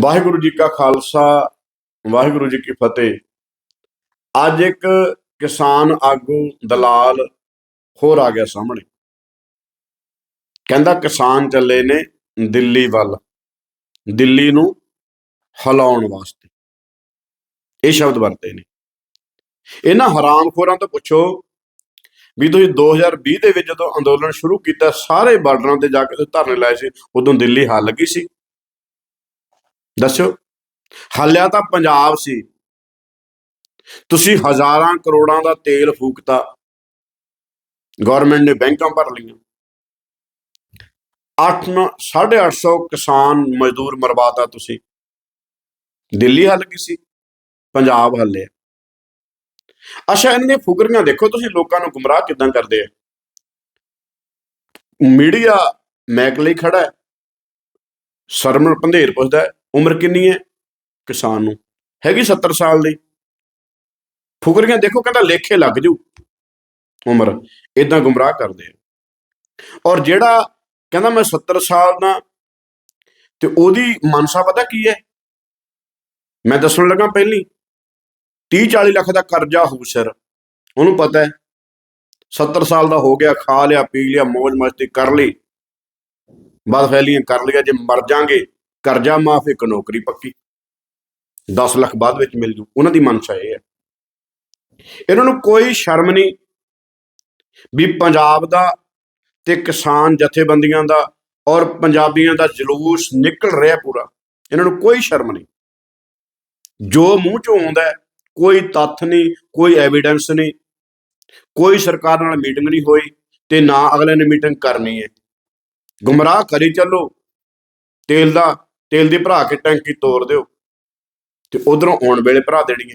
ਵਾਹਿਗੁਰੂ ਜੀ ਕਾ ਖਾਲਸਾ, ਵਾਹਿਗੁਰੂ ਜੀ ਕੀ ਫਤਿਹ। ਅੱਜ ਇੱਕ ਕਿਸਾਨ ਆਗੂ ਦਲਾਲ ਹੋਰ ਆ ਗਿਆ ਸਾਹਮਣੇ। ਕਹਿੰਦਾ ਕਿਸਾਨ ਚੱਲੇ ਨੇ ਦਿੱਲੀ ਵੱਲ। ਦਿੱਲੀ ਨੂੰ ਹਿਲਾਉਣ ਵਾਸਤੇ। ਇਹ ਸ਼ਬਦ ਵਰਤੇ ਨੇ। ਇਹਨਾਂ ਹਰਾਮਖੋਰਾਂ ਤੋਂ ਪੁੱਛੋ ਵੀ ਤੁਸੀਂ 2020 ਦੇ ਵਿੱਚ ਜਦੋਂ ਅੰਦੋਲਨ ਸ਼ੁਰੂ ਕੀਤਾ, ਸਾਰੇ ਬਾਰਡਰਾਂ ਤੇ ਜਾ ਕੇ ਤੁਸੀਂ ਧਰਨੇ ਲਾਏ ਸੀ, ਉਦੋਂ ਦਿੱਲੀ ਹੱਲ ਗਈ ਸੀ? ਦੱਸੋ ਹਾਲਿਆ ਤਾਂ ਪੰਜਾਬ ਸੀ। ਤੁਸੀਂ ਹਜ਼ਾਰਾਂ ਕਰੋੜਾਂ ਦਾ ਤੇਲ ਫੂਕਤਾ। ਗਵਰਨਮੈਂਟ ਨੇ ਬੈਂਕਾਂ ਭਰ ਲਈਆਂ। 8 850 ਕਿਸਾਨ ਮਜ਼ਦੂਰ ਮਰਵਾਤਾ ਤੁਸੀਂ। ਦਿੱਲੀ ਹੱਲ ਕੀ ਸੀ? ਪੰਜਾਬ ਹੱਲਿਆ। ਅੱਛਾ ਇਹਨਾਂ ਦੀਆਂ ਫੁਕਰੀਆਂ ਦੇਖੋ ਤੁਸੀਂ ਲੋਕਾਂ ਨੂੰ ਗੁੰਮਰਾਹ ਕਿਦਾਂ ਕਰਦੇ ਆ। ਮੀਡੀਆ ਮੈਕ ਲਈ ਖੜਾ ਹੈ। ਸਰਮਨ ਪੰਧੇਰ ਪੁੱਛਦਾ ਉਮਰ ਕਿੰਨੀ ਹੈ? ਕਿਸਾਨ ਨੂੰ। ਹੈਗੀ 70 ਸਾਲ ਦੀ। ਫੁਕਰੀਆਂ ਦੇਖੋ ਕਹਿੰਦਾ ਲੇਖੇ ਲੱਗ ਜੂ। ਉਮਰ ਇਦਾਂ ਗੁੰਮਰਾਹ ਕਰਦੇ ਆ। ਔਰ ਜਿਹੜਾ ਕਹਿੰਦਾ ਮੈਂ 70 ਸਾਲ ਦਾ ਤੇ ਉਹਦੀ ਮਨਸਾ ਪਤਾ ਕੀ ਹੈ? ਮੈਂ ਦੱਸਣ ਲੱਗਾ ਪਹਿਲੀ। 30 40 ਲੱਖ ਦਾ ਕਰਜ਼ਾ ਹੋਊ ਸਰ। ਉਹਨੂੰ ਪਤਾ ਹੈ। 70 ਸਾਲ ਦਾ ਹੋ ਗਿਆ, ਖਾ ਲਿਆ, ਪੀ ਲਿਆ ਮौज ਮਸਤੀ ਕਰ ਲਈ। ਬਸ ਫੈਲੀਆਂ ਕਰ ਲਿਆ ਜੇ ਮਰ ਜਾਾਂਗੇ ਕਰਜ਼ਾ ਮਾਫ ਇੱਕ ਨੌਕਰੀ ਪੱਕੀ। 10 ਲੱਖ ਬਾਅਦ ਵਿੱਚ ਮਿਲ ਜੂ। ਉਹਨਾਂ ਦੀ ਮਨਸ਼ਾ ਇਹ ਹੈ। ਇਹਨਾਂ ਨੂੰ ਕੋਈ ਸ਼ਰਮ ਨਹੀਂ ਵੀ ਪੰਜਾਬ ਦਾ ਤੇ ਕਿਸਾਨ ਜਥੇਬੰਦੀਆਂ ਦਾ ਔਰ ਪੰਜਾਬੀਆਂ ਦਾ ਜਲੂਸ ਨਿਕਲ ਰਿਹਾ ਪੂਰਾ। ਇਹਨਾਂ ਨੂੰ ਕੋਈ ਸ਼ਰਮ ਨਹੀਂ। ਜੋ ਮੂੰਹ ਚੋਂ ਆਉਂਦਾ ਕੋਈ ਤੱਥ ਨਹੀਂ, ਕੋਈ ਐਵੀਡੈਂਸ ਨਹੀਂ, ਕੋਈ ਸਰਕਾਰ ਨਾਲ ਮੀਟਿੰਗ ਨਹੀਂ ਹੋਈ ਤੇ ਨਾ ਅਗਲੇ ਨੇ ਮੀਟਿੰਗ ਕਰਨੀ ਹੈ। ਗੁੰਮਰਾਹ ਕਰੀ ਚੱਲੋ। ਤੇਲ ਦਾ ਤੇਲ ਦੀ ਭਰਾ ਕੇ ਟੈਂਕੀ ਤੋੜ ਦਿਓ ਤੇ ਉਧਰੋਂ ਆਉਣ ਵੇਲੇ ਭਰਾ ਦੇਣੀ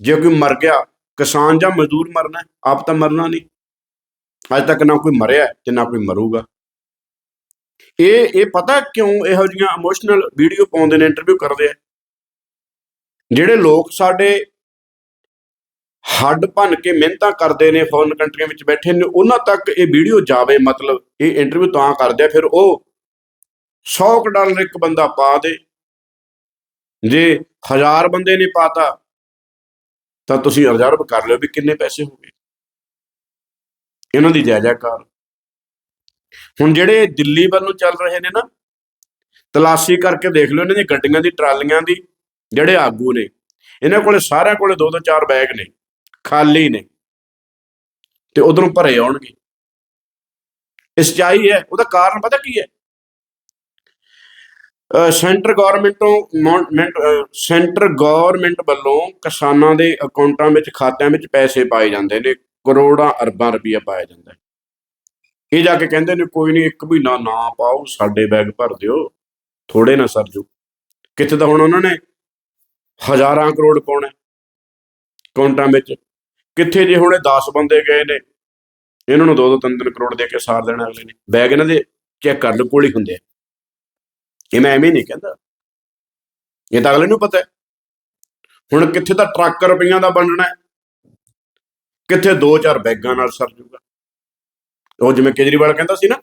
ਜੇ ਕੋਈ ਮਰ ਗਿਆ, ਕਿਸਾਨ ਜਾਂ ਮਜ਼ਦੂਰ ਮਰਨਾ ਆਪ ਤਾਂ ਮਰਨਾ ਨਹੀਂ। ਅੱਜ ਤੱਕ ਨਾ ਕੋਈ ਮਰਿਆ ਤੇ ਨਾ ਕੋਈ ਮਰੂਗਾ। ਇਹ ਇਹ ਪਤਾ ਕਿਉਂ ਇਹੋ ਜਿਹੀਆਂ ਇਮੋਸ਼ਨਲ ਵੀਡੀਓ ਪਾਉਂਦੇ ਨੇ ਇੰਟਰਵਿਊ ਕਰਦੇ ਆ। ਜਿਹੜੇ ਲੋਕ ਸਾਡੇ ਹੱਡ ਭੰਨ ਕੇ ਮਿਹਨਤਾਂ ਕਰਦੇ ਨੇ ਫੋਰਨ ਕੰਟਰੀਆਂ ਵਿੱਚ ਬੈਠੇ ਨੇ, ਉਹਨਾਂ ਤੱਕ ਇਹ ਵੀਡੀਓ ਜਾਵੇ, ਮਤਲਬ ਇਹ ਇੰਟਰਵਿਊ ਤਾਂ ਕਰਦੇ ਆ, ਫਿਰ ਉਹ 100 ਕੁ ਡਾਲਰ ਇੱਕ ਬੰਦਾ ਪਾ ਦੇ। ਜੇ ਹਜ਼ਾਰ ਬੰਦੇ ਨੇ ਪਾਤਾ, ਤਾਂ ਤੁਸੀਂ ਰਿਜ਼ਰਵ ਕਰ ਲਿਓ ਵੀ ਕਿੰਨੇ ਪੈਸੇ ਹੋ ਗਏ। ਇਹਨਾਂ ਦੀ ਜਾਇਜ਼ਾ ਜਾਇਜ਼ਾਕਾਰ ਹੁਣ ਜਿਹੜੇ ਦਿੱਲੀ ਵੱਲ ਨੂੰ ਚੱਲ ਰਹੇ ਨੇ ਨਾ, ਤਲਾਸ਼ੀ ਕਰਕੇ ਦੇਖ ਲਓ ਇਹਨਾਂ ਦੀਆਂ ਗੱਡੀਆਂ ਦੀ, ਟਰਾਲੀਆਂ ਦੀ, ਜਿਹੜੇ ਆਗੂ ਨੇ, ਇਹਨਾਂ ਕੋਲੇ ਸਾਰਿਆਂ ਕੋਲੇ ਦੋ ਦੋ ਚਾਰ ਬੈਗ ਨੇ, ਖਾਲੀ ਨੇ, ਤੇ ਉਧਰੋਂ ਭਰੇ ਆਉਣਗੇ। ਇਸ ਚਾਹੀ ਹੈ, ਉਹਦਾ ਕਾਰਨ ਪਤਾ ਕੀ ਹੈ? ਸੈਂਟਰ ਗਵਰਨਮੈਂਟ ਤੋਂ ਮੌਂਟ- ਸੈਂਟਰ ਗਵਰਨਮੈਂਟ ਵੱਲੋਂ ਕਿਸਾਨਾਂ ਦੇ ਅਕਾਊਂਟਾਂ ਵਿੱਚ ਖਾਤਿਆਂ ਵਿੱਚ ਪੈਸੇ ਪਾਏ ਜਾਂਦੇ ਨੇ, ਕਰੋੜਾਂ ਅਰਬਾਂ ਰੁਪਈਆ ਪਾਇਆ ਜਾਂਦਾ ਇਹ ਜਾ ਕੇ ਕਹਿੰਦੇ ਨੇ, ਕੋਈ ਨਹੀਂ, ਇੱਕ ਮਹੀਨਾ ਨਾ ਪਾਓ, ਸਾਡੇ ਬੈਗ ਭਰ ਦਿਓ ਥੋੜੇ ਨਾ ਸਰਜੂ ਕਿੱਥੇ ਤਾਂ ਹੁਣ ਉਹਨਾਂ ਨੇ ਹਜ਼ਾਰਾਂ ਕਰੋੜ ਪਾਉਣਾ ਅਕਾਊਂਟਾਂ ਵਿੱਚ। ਕਿੱਥੇ ਜੇ ਹੁਣੇ 10 ਬੰਦੇ ਗਏ ਨੇ, ਇਹਨਾਂ ਨੂੰ 2-2 3-3 ਕਰੋੜ ਦੇ ਕੇ ਸਾਰ ਦੇਣਾ ਅਗਲੇ ਨੇ। ਬੈਗ ਇਹਨਾਂ ਦੇ ਚੈੱਕ ਕਰ ਲਓ ਕੋਲ ਹੀ ਹੁੰਦੇ ਆ। ਇਹ ਮੈਂ ਐਵੇਂ ਨਹੀਂ ਕਹਿੰਦਾ। ਇਹ ਤਾਂ ਅਗਲੇ ਨੂੰ ਪਤਾ ਹੈ। ਹੁਣ ਕਿੱਥੇ ਤਾਂ ਟਰੱਕ ਰੁਪਈਆਂ ਦਾ ਬਣਨਾ ਹੈ। ਕਿੱਥੇ 2-4 ਬੈਗਾਂ ਨਾਲ ਸਰ ਜੂਗਾ। ਉਹ ਜਿਵੇਂ ਕੇਜਰੀਵਾਲ ਕਹਿੰਦਾ ਸੀ ਨਾ,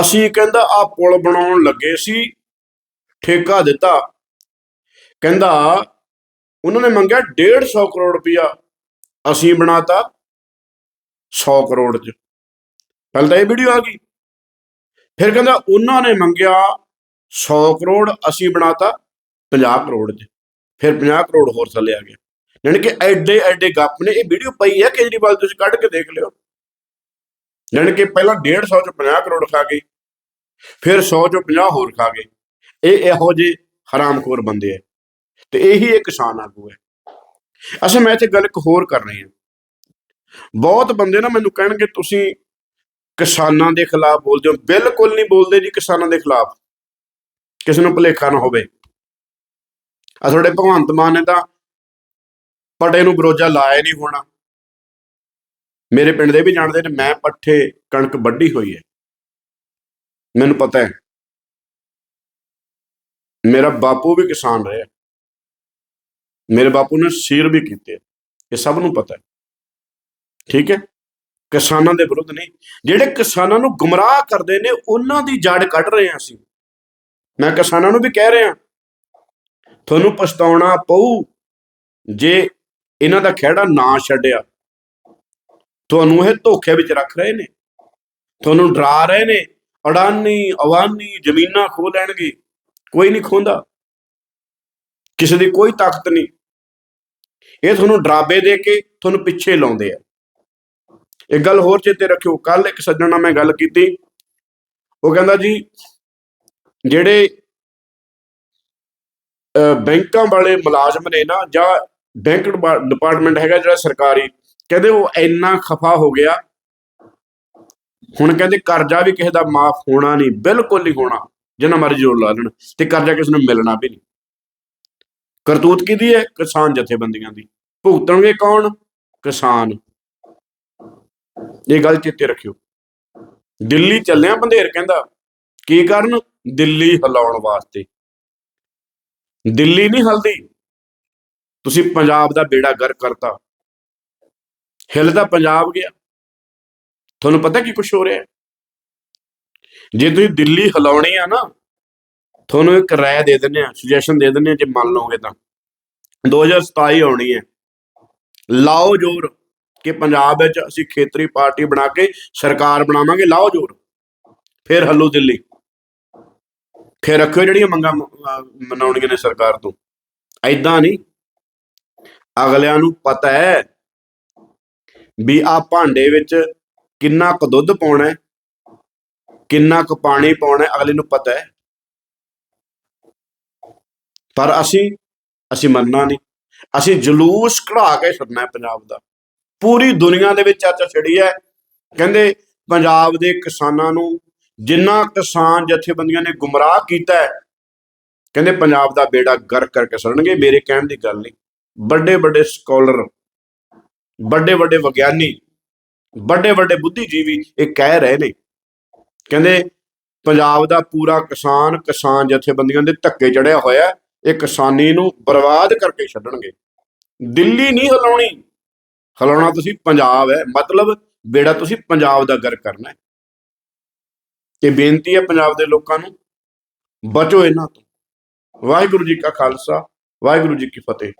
ਅਸੀਂ ਕਹਿੰਦਾ ਆ ਪੁਲ ਬਣਾਉਣ ਲੱਗੇ ਸੀ, ਠੇਕਾ ਦਿੱਤਾ। ਕਹਿੰਦਾ, ਉਹਨਾਂ ਨੇ ਮੰਗਿਆ 150 ਕਰੋੜ ਰੁਪਇਆ ਅਸੀਂ ਬਣਾਤਾ 100 ਕਰੋੜ ਚ। ਪਹਿਲਾਂ ਤਾਂ ਇਹ ਵੀਡੀਓ ਆ ਗਈ। ਫਿਰ ਕਹਿੰਦਾ, ਉਹਨਾਂ ਨੇ ਮੰਗਿਆ 100 ਕਰੋੜ ਅਸੀਂ ਬਣਾਤਾ 50 ਕਰੋੜ ਚ। ਫਿਰ 50 ਕਰੋੜ ਹੋਰ ਥੱਲੇ ਆ ਗਿਆ। ਯਾਨੀ ਕਿ ਐਡੇ ਐਡੇ ਗੱਪ ਨੇ। ਇਹ ਵੀਡੀਓ ਪਈ ਹੈ ਕੇਜਰੀਵਾਲ, ਤੁਸੀਂ ਕੱਢ ਕੇ ਦੇਖ ਲਿਓ। ਯਾਨੀ ਕਿ ਪਹਿਲਾਂ 150 ਚ 50 ਕਰੋੜ ਖਾ ਗਏ। ਫਿਰ 100 ਚੋਂ 50 ਹੋਰ ਖਾ ਗਏ। ਇਹ ਇਹੋ ਜਿਹੇ ਹਰਾਮਖੋਰ ਬੰਦੇ ਆ। ਤੇ ਇਹੀ ਇਹ ਕਿਸਾਨ ਆਗੂ ਹੈ। ਅਸਾਂ ਮੈਂ ਇੱਥੇ ਗੱਲ ਇੱਕ ਹੋਰ ਕਰ ਕਰਨੀ ਹਾਂ ਬਹੁਤ ਬੰਦੇ ਨਾ ਮੈਨੂੰ ਕਹਿਣਗੇ, ਤੁਸੀਂ ਕਿਸਾਨਾਂ ਦੇ ਖਿਲਾਫ ਬੋਲਦੇ ਹੋ। ਬਿਲਕੁਲ ਨਹੀਂ ਬੋਲਦੇ ਜੀ ਕਿਸਾਨਾਂ ਦੇ ਖਿਲਾਫ। ਕਿਸੇ ਨੂੰ ਭੁਲੇਖਾ ਨਾ ਹੋਵੇ। ਆ ਤੁਹਾਡੇ ਭਗਵੰਤ ਮਾਨ ਨੇ ਤਾਂ ਪਟੇ ਨੂੰ ਬਰੋਜਾ ਲਾਇਆ ਨਹੀਂ ਹੋਣਾ। ਮੇਰੇ ਪਿੰਡ ਦੇ ਵੀ ਜਾਣਦੇ ਨੇ, ਮੈਂ ਪੱਠੇ ਕਣਕ ਵੱਢੀ ਹੋਈ ਹੈ। ਮੈਨੂੰ ਪਤਾ ਹੈ। ਮੇਰਾ ਬਾਪੂ ਵੀ ਕਿਸਾਨ ਰਿਹਾ। ਮੇਰੇ ਬਾਪੂ ਨੇ ਸੀਰ ਵੀ ਕੀਤੇ। ਇਹ ਸਭ ਨੂੰ ਪਤਾ ਹੈ। ਠੀਕ ਹੈ? ਕਿਸਾਨਾਂ ਦੇ ਵਿਰੁੱਧ ਨਹੀਂ। ਜਿਹੜੇ ਕਿਸਾਨਾਂ ਨੂੰ ਗੁੰਮਰਾਹ ਕਰਦੇ ਨੇ, ਉਹਨਾਂ ਦੀ ਜੜ ਕੱਢ ਰਹੇ ਹਾਂ ਅਸੀਂ। ਮੈਂ ਕਿਸਾਨਾਂ ਨੂੰ ਵੀ ਕਹਿ ਰਿਹਾ। ਤੁਹਾਨੂੰ ਪਛਤਾਉਣਾ ਪਊ ਜੇ ਇਹਨਾਂ ਦਾ ਖਹਿੜਾ ਨਾ ਛੱਡਿਆ। ਤੁਹਾਨੂੰ ਇਹ ਧੋਖੇ ਵਿੱਚ ਰੱਖ ਰਹੇ ਨੇ। ਤੁਹਾਨੂੰ ਡਰਾ ਰਹੇ ਨੇ। ਅਡਾਨੀ ਅਵਾਨੀ ਜ਼ਮੀਨਾਂ ਖੋ ਲੈਣਗੇ। ਕੋਈ ਨਹੀਂ ਖੋਂਦਾ ਕਿਸੇ ਦੀ ਕੋਈ ਤਾਕਤ ਨਹੀਂ। ਇਹ ਤੁਹਾਨੂੰ ਡਰਾਬੇ ਦੇ ਕੇ ਤੁਹਾਨੂੰ ਪਿੱਛੇ ਲਾਉਂਦੇ ਆ। ਇੱਕ ਗੱਲ ਹੋਰ ਚੇਤੇ ਰੱਖਿਓ। ਕੱਲ ਇੱਕ ਸੱਜਣ ਨਾਲ ਮੈਂ ਗੱਲ ਕੀਤੀ। ਉਹ ਕਹਿੰਦਾ ਜੀ ਜਿਹੜੇ ਅਹ, ਬੈਂਕਾਂ ਵਾਲੇ ਮੁਲਾਜ਼ਮ ਨੇ ਨਾ ਜਾਂ ਬੈਂਕ ਡਿਪਾ- ਡਿਪਾਰਟਮੈਂਟ ਹੈਗਾ ਜਿਹੜਾ ਸਰਕਾਰੀ ਕਹਿੰਦੇ ਉਹ ਇੰਨਾ ਖਫਾ ਹੋ ਗਿਆ। ਹੁਣ ਕਹਿੰਦੇ ਕਰਜ਼ਾ ਵੀ ਕਿਸੇ ਦਾ ਮਾਫ ਹੋਣਾ ਨਹੀਂ ਬਿਲਕੁਲ ਨਹੀਂ ਹੋਣਾ ਜਿੰਨਾ ਮਰਜ਼ੀ ਜੋਰ ਲਾ ਲੈਣ ਤੇ ਕਰਜ਼ਾ ਕਿਸ ਨੂੰ ਮਿਲਣਾ ਵੀ ਨਹੀਂ। ਕਰਤੂਤ ਕਿਹਦੀ ਹੈ? ਕਿਸਾਨ ਜਥੇਬੰਦੀਆਂ ਦੀ। ਭੁਗਤਣਗੇ ਕੌਣ? ਕਿਸਾਨ। ਇਹ ਗੱਲ ਚੇਤੇ ਰੱਖਿਓ। ਦਿੱਲੀ ਚੱਲਿਆ ਬੰਦੇਰ ਕਹਿੰਦਾ ਕੀ ਕਰਨ? ਦਿੱਲੀ ਹਿਲਾਉਣ ਵਾਸਤੇ। ਦਿੱਲੀ ਨਹੀਂ ਹਲਦੀ। ਤੁਸੀਂ ਪੰਜਾਬ ਦਾ ਬੇੜਾ ਗਰ ਕਰਤਾ। ਹਿਲਦਾ ਪੰਜਾਬ ਗਿਆ। ਤੁਹਾਨੂੰ ਪਤਾ ਕੀ ਕੁਝ ਹੋ ਰਿਹਾ? ਜੇ ਤੁਸੀਂ ਦਿੱਲੀ ਹਿਲਾਉਣੀ ਆ ਨਾ, ਤੁਹਾਨੂੰ ਇੱਕ ਰਾਏ ਦੇ ਦਿੰਦੇ ਆ ਸੁਜੈਸ਼ਨ ਦੇ ਦਿੰਦੇ ਆ, ਜੇ ਮੰਨ ਲਓਗੇ ਤਾਂ। 2027 ਆਉਣੀ ਹੈ। ਲਾਓ ਜੋਰ ਕਿ ਪੰਜਾਬ ਵਿੱਚ ਅਸੀਂ ਖੇਤਰੀ ਪਾਰਟੀ ਬਣਾ ਕੇ ਸਰਕਾਰ ਬਣਾਵਾਂਗੇ, ਲਾਓ ਜੋਰ। ਫਿਰ ਹੱਲੋ ਦਿੱਲੀ। ਫਿਰ ਰੱਖਿਓ ਜਿਹੜੀਆਂ ਮੰਗਾਂ ਮਨਾਉਣੀਆਂ ਨੇ ਸਰਕਾਰ ਤੋਂ। ਐਦਾਂ ਨਹੀਂ। ਅਗਲਿਆਂ ਨੂੰ ਪਤਾ ਹੈ ਵੀ ਆ ਭਾਂਡੇ ਵਿੱਚ ਕਿੰਨਾ ਕੁ ਦੁੱਧ ਪਾਉਣਾ ਹੈ, ਕਿੰਨਾ ਕੁ ਪਾਣੀ ਪਾਉਣਾ ਹੈ, ਅਗਲੇ ਨੂੰ ਪਤਾ ਹੈ। ਪਰ ਅਸੀਂ ਅਸੀਂ ਮੰਨਣਾ ਨਹੀਂ। ਅਸੀਂ ਜਲੂਸ ਕਢਾ ਕੇ ਛੱਡਣਾ ਪੰਜਾਬ ਦਾ। ਪੂਰੀ ਦੁਨੀਆ ਦੇ ਵਿੱਚ ਚਰਚਾ ਛਿੜੀ ਹੈ, ਕਹਿੰਦੇ ਪੰਜਾਬ ਦੇ ਕਿਸਾਨਾਂ ਨੂੰ ਜਿੰਨਾ ਕਿਸਾਨ ਜਥੇਬੰਦੀਆਂ ਨੇ ਗੁੰਮਰਾਹ ਕੀਤਾ ਹੈ, ਕਹਿੰਦੇ ਪੰਜਾਬ ਦਾ ਬੇੜਾ ਗਰ ਕਰਕੇ ਸੜਨਗੇ, ਮੇਰੇ ਕਹਿਣ ਦੀ ਗੱਲ ਨਹੀਂ। ਵੱਡੇ ਵੱਡੇ ਸਕਾਲਰ, ਵੱਡੇ ਵੱਡੇ ਵਿਗਿਆਨੀ, ਵੱਡੇ ਵੱਡੇ ਬੁੱਧੀਜੀਵੀ ਇਹ ਕਹਿ ਰਹੇ ਨੇ। ਕਹਿੰਦੇ ਪੰਜਾਬ ਦਾ ਪੂਰਾ ਕਿਸਾਨ ਕਿਸਾਨ ਜਥੇਬੰਦੀਆਂ ਦੇ ਧੱਕੇ ਚੜਿਆ ਹੋਇਆ, ਇਹ ਕਿਸਾਨੀ ਨੂੰ ਬਰਬਾਦ ਕਰਕੇ ਛੱਡਣਗੇ। ਦਿੱਲੀ ਨਹੀਂ ਹਿਲਾਉਣੀ। ਹਿਲਾਉਣਾ ਤੁਸੀਂ ਪੰਜਾਬ ਹੈ, ਮਤਲਬ ਬੇੜਾ ਤੁਸੀਂ ਪੰਜਾਬ ਦਾ ਗਰ ਕਰਨਾ ਹੈ ਬੇਨਤੀ ਹੈ ਪੰਜਾਬ ਦੇ ਲੋਕਾਂ ਨੂੰ, ਬਚੋ ਇਹਨਾਂ ਤੋਂ। ਵਾਹਿਗੁਰੂ ਜੀ ਕਾ ਖਾਲਸਾ, ਵਾਹਿਗੁਰੂ ਜੀ ਕੀ ਫਤਿਹ।